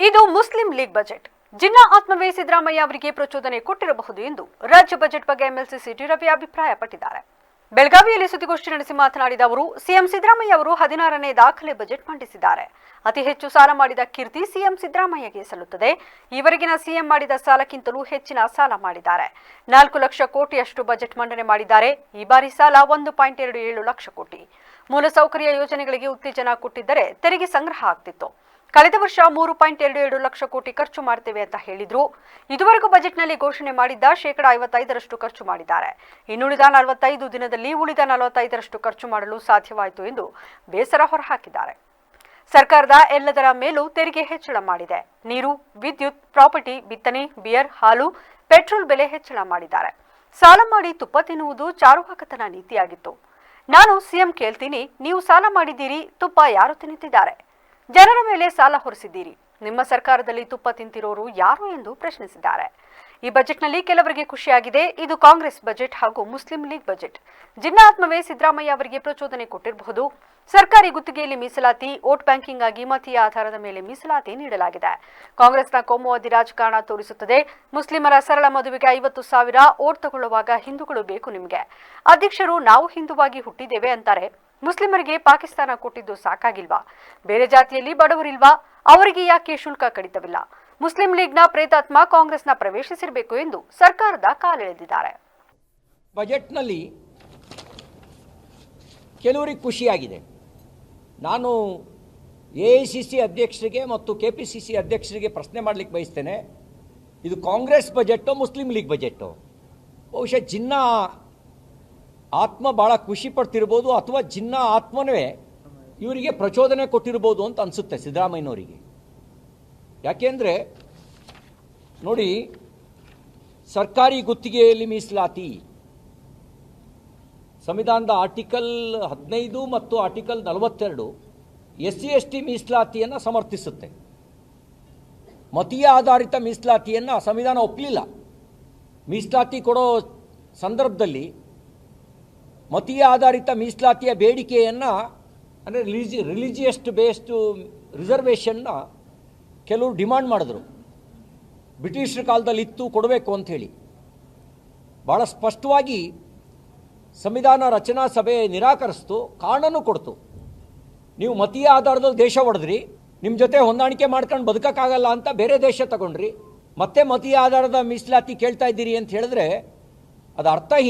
ಇದು Muslim League budget. Jinnah ಆತ್ಮವೇ ಸಿದ್ದರಾಮಯ್ಯ ಅವರಿಗೆ ಪ್ರಚೋದನೆ ಕೊಟ್ಟಿರಬಹುದು ಎಂದು ರಾಜ್ಯ ಬಜೆಟ್ ಬಗ್ಗೆ ಎಂಎಲ್ಸಿ ಸಿಟಿ ರವಿ ಅಭಿಪ್ರಾಯಪಟ್ಟಿದ್ದಾರೆ. ಬೆಳಗಾವಿಯಲ್ಲಿ ಸುದ್ದಿಗೋಷ್ಠಿ ನಡೆಸಿ ಮಾತನಾಡಿದ ಅವರು, ಸಿಎಂ ಸಿದ್ದರಾಮಯ್ಯ ಅವರು ಹದಿನಾರನೇ ದಾಖಲೆ ಬಜೆಟ್ ಮಂಡಿಸಿದ್ದಾರೆ. ಅತಿ ಹೆಚ್ಚು ಸಾಲ ಮಾಡಿದ ಕೀರ್ತಿ ಸಿಎಂ ಸಿದ್ದರಾಮಯ್ಯಗೆ ಸಲ್ಲುತ್ತದೆ. ಈವರೆಗಿನ ಸಿಎಂ ಮಾಡಿದ ಸಾಲಕ್ಕಿಂತಲೂ ಹೆಚ್ಚಿನ ಸಾಲ ಮಾಡಿದ್ದಾರೆ. ನಾಲ್ಕು ಲಕ್ಷ ಕೋಟಿಯಷ್ಟು ಬಜೆಟ್ ಮಂಡನೆ ಮಾಡಿದ್ದಾರೆ. ಈ ಬಾರಿ ಸಾಲ ಒಂದು ಪಾಯಿಂಟ್ ಎರಡು ಏಳು ಲಕ್ಷ ಕೋಟಿ. ಮೂಲಸೌಕರ್ಯ ಯೋಜನೆಗಳಿಗೆ ಉತ್ತೇಜನ ಕೊಟ್ಟಿದ್ದರೆ ತೆರಿಗೆ ಸಂಗ್ರಹ ಆಗ್ತಿತ್ತು. ಕಳೆದ ವರ್ಷ ಮೂರು ಪಾಯಿಂಟ್ ಎರಡು ಎರಡು ಲಕ್ಷ ಕೋಟಿ ಖರ್ಚು ಮಾಡ್ತೇವೆ ಅಂತ ಹೇಳಿದ್ರು. ಇದುವರೆಗೂ ಬಜೆಟ್ನಲ್ಲಿ ಘೋಷಣೆ ಮಾಡಿದ್ದ ಶೇಕಡ ಐವತ್ತೈದರಷ್ಟು ಖರ್ಚು ಮಾಡಿದ್ದಾರೆ. ಇನ್ನುಳಿದ ನಲವತ್ತೈದು ದಿನದಲ್ಲಿ ಉಳಿದ ನಲವತ್ತೈದರಷ್ಟು ಖರ್ಚು ಮಾಡಲು ಸಾಧ್ಯವಾಯಿತು ಎಂದು ಬೇಸರ ಹೊರಹಾಕಿದ್ದಾರೆ. ಸರ್ಕಾರದ ಎಲ್ಲದರ ಮೇಲೂ ತೆರಿಗೆ ಹೆಚ್ಚಳ ಮಾಡಿದೆ. ನೀರು, ವಿದ್ಯುತ್, ಪ್ರಾಪರ್ಟಿ, ಬಿತ್ತನೆ, ಬಿಯರ್, ಹಾಲು, ಪೆಟ್ರೋಲ್ ಬೆಲೆ ಹೆಚ್ಚಳ ಮಾಡಿದ್ದಾರೆ. ಸಾಲ ಮಾಡಿ ತುಪ್ಪ ತಿನ್ನುವುದು ಚಾರುವಾಕತನ ನೀತಿಯಾಗಿತ್ತು. ನಾನು ಸಿಎಂ ಕೇಳ್ತೀನಿ, ನೀವು ಸಾಲ ಮಾಡಿದ್ದೀರಿ, ತುಪ್ಪ ಯಾರು ತಿನ್ನುತ್ತಿದ್ದಾರೆ? ಜನರ ಮೇಲೆ ಸಾಲ ಹೊರಿಸಿದ್ದೀರಿ. ನಿಮ್ಮ ಸರ್ಕಾರದಲ್ಲಿ ತುಪ್ಪ ತಿಂತಿರೋರು ಯಾರು ಎಂದು ಪ್ರಶ್ನಿಸಿದ್ದಾರೆ. ಈ ಬಜೆಟ್ನಲ್ಲಿ ಕೆಲವರಿಗೆ ಖುಷಿಯಾಗಿದೆ. ಇದು ಕಾಂಗ್ರೆಸ್ ಬಜೆಟ್ ಹಾಗೂ ಮುಸ್ಲಿಂ ಲೀಗ್ ಬಜೆಟ್. ಜಿನ್ನಾತ್ಮವೇ ಸಿದ್ದರಾಮಯ್ಯ ಅವರಿಗೆ ಪ್ರಚೋದನೆ ಕೊಟ್ಟಿರಬಹುದು. ಸರ್ಕಾರಿ ಗುತ್ತಿಗೆಯಲ್ಲಿ ಮೀಸಲಾತಿ, ವೋಟ್ ಬ್ಯಾಂಕಿಂಗ್ ಆಗಿ ಮತೀಯ ಆಧಾರದ ಮೇಲೆ ಮೀಸಲಾತಿ ನೀಡಲಾಗಿದೆ. ಕಾಂಗ್ರೆಸ್ನ ಕೋಮುವಾದಿ ರಾಜಕಾರಣ ತೋರಿಸುತ್ತದೆ. ಮುಸ್ಲಿಮರ ಸರಳ ಮದುವೆಗೆ ಐವತ್ತು ಸಾವಿರ ಓಟ್ ತಗೊಳ್ಳುವಾಗ ಹಿಂದೂಗಳು ಬೇಕು ನಿಮಗೆ. ಅಧ್ಯಕ್ಷರು ನಾವು ಹಿಂದುವಾಗಿ ಹುಟ್ಟಿದ್ದೇವೆ ಅಂತಾರೆ. ಮುಸ್ಲಿಮರಿಗೆ ಪಾಕಿಸ್ತಾನ ಕೊಟ್ಟಿದ್ದು ಸಾಕಾಗಿಲ್ವಾ? ಬೇರೆ ಜಾತಿಯಲ್ಲಿ ಬಡವರಿಲ್ವಾ? ಅವರಿಗೆ ಯಾಕೆ ಶುಲ್ಕ ಕಡಿತವಿಲ್ಲ? ಮುಸ್ಲಿಂ ಲೀಗ್ನ ಪ್ರೇತಾತ್ಮ ಕಾಂಗ್ರೆಸ್ನ ಪ್ರವೇಶಿಸಿರಬೇಕು ಎಂದು ಸರ್ಕಾರದ ಕಾಲೆಳೆದಿದ್ದಾರೆ. ಬಜೆಟ್ನಲ್ಲಿ ಕೆಲವರಿಗೆ ಖುಷಿಯಾಗಿದೆ. ನಾನು ಎ ಐ ಸಿ ಸಿ ಅಧ್ಯಕ್ಷರಿಗೆ ಮತ್ತು ಕೆ ಪಿ ಸಿ ಸಿ ಅಧ್ಯಕ್ಷರಿಗೆ ಪ್ರಶ್ನೆ ಮಾಡಲಿಕ್ಕೆ ಬಯಸ್ತೇನೆ. ಇದು ಕಾಂಗ್ರೆಸ್ ಬಜೆಟ್ಟು, ಮುಸ್ಲಿಂ ಲೀಗ್ ಬಜೆಟು ಬಹುಶಃ ಜಿನ್ನ ಆತ್ಮ ಭಾಳ ಖುಷಿ ಪಡ್ತಿರ್ಬೋದು ಅಥವಾ ಜಿನ್ನ ಆತ್ಮನವೇ ಇವರಿಗೆ ಪ್ರಚೋದನೆ ಕೊಟ್ಟಿರ್ಬೋದು ಅಂತ ಅನಿಸುತ್ತೆ ಸಿದ್ದರಾಮಯ್ಯನವರಿಗೆ. ಯಾಕೆಂದರೆ, ನೋಡಿ, ಸರ್ಕಾರಿ ಗುತ್ತಿಗೆಯಲ್ಲಿ ಮೀಸಲಾತಿ. ಸಂವಿಧಾನದ ಆರ್ಟಿಕಲ್ ಹದಿನೈದು ಮತ್ತು ಆರ್ಟಿಕಲ್ ನಲವತ್ತೆರಡು ಎಸ್ ಸಿ ಎಸ್ ಟಿ ಮೀಸಲಾತಿಯನ್ನು ಸಮರ್ಥಿಸುತ್ತೆ. ಮತೀಯ ಆಧಾರಿತ ಮೀಸಲಾತಿಯನ್ನು ಸಂವಿಧಾನ ಒಪ್ಪಲಿಲ್ಲ. ಮೀಸಲಾತಿ ಕೊಡೋ ಸಂದರ್ಭದಲ್ಲಿ ಮತೀಯ ಆಧಾರಿತ ಮೀಸಲಾತಿಯ ಬೇಡಿಕೆಯನ್ನು, ಅಂದರೆ ರಿಲಿಜಿ, ರಿಲಿಜಿಯಸ್ಟ್ ಬೇಸ್ಡು ರಿಸರ್ವೇಷನ್ನ ಕೆಲವರು ಡಿಮಾಂಡ್ ಮಾಡಿದ್ರು. ಬ್ರಿಟಿಷರ ಕಾಲದಲ್ಲಿ ಇತ್ತು, ಕೊಡಬೇಕು ಅಂಥೇಳಿ ಭಾಳ ಸ್ಪಷ್ಟವಾಗಿ ಸಂವಿಧಾನ ರಚನಾ ಸಭೆ ನಿರಾಕರಿಸ್ತು ಕಾರಣನೂ ಕೊಡ್ತು. ನೀವು ಮತೀಯ ಆಧಾರದಲ್ಲಿ ದೇಶ ಹೊಡೆದ್ರಿ ನಿಮ್ಮ ಜೊತೆ ಹೊಂದಾಣಿಕೆ ಮಾಡ್ಕೊಂಡು ಬದುಕೋಕ್ಕಾಗಲ್ಲ ಅಂತ ಬೇರೆ ದೇಶ ತಗೊಂಡ್ರಿ, ಮತ್ತೆ ಮತೀಯ ಆಧಾರದ ಮೀಸಲಾತಿ ಕೇಳ್ತಾ ಇದ್ದೀರಿ ಅಂತ ಹೇಳಿದ್ರೆ ಅದು ಅರ್ಥಹೀನ.